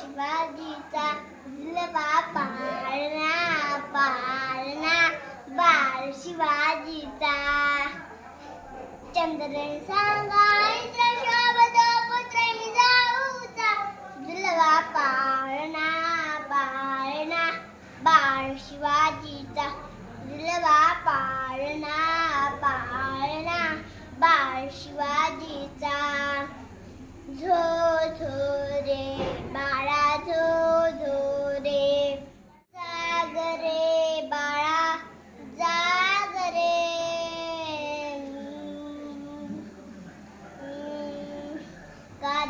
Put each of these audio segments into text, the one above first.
शिवाजीचा दिलवा पाळणा पाळणा बाळ शिवाजीचा. चंद्र सांगायचा शब्द पुत्र जाऊचा. दिलवा पाळणा पाळणा बाळ शिवाजीचा. दिलवा पाळणा पाळणा बाळ शिवाजीचा. झो झो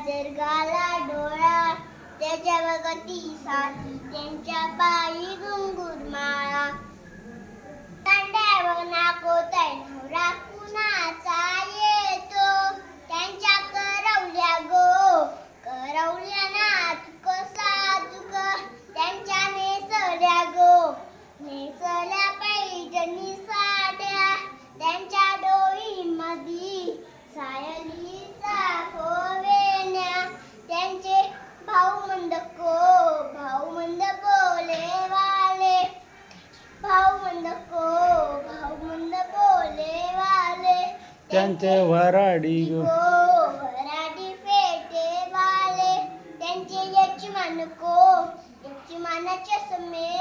जर्गाला डोळा. त्याच्या वगती साथी त्यांच्या पायी गुंगू त्यांचे वराडी को गो वराडी फेटे वाले त्यांचे यजमान को यजमान चष्मे वाले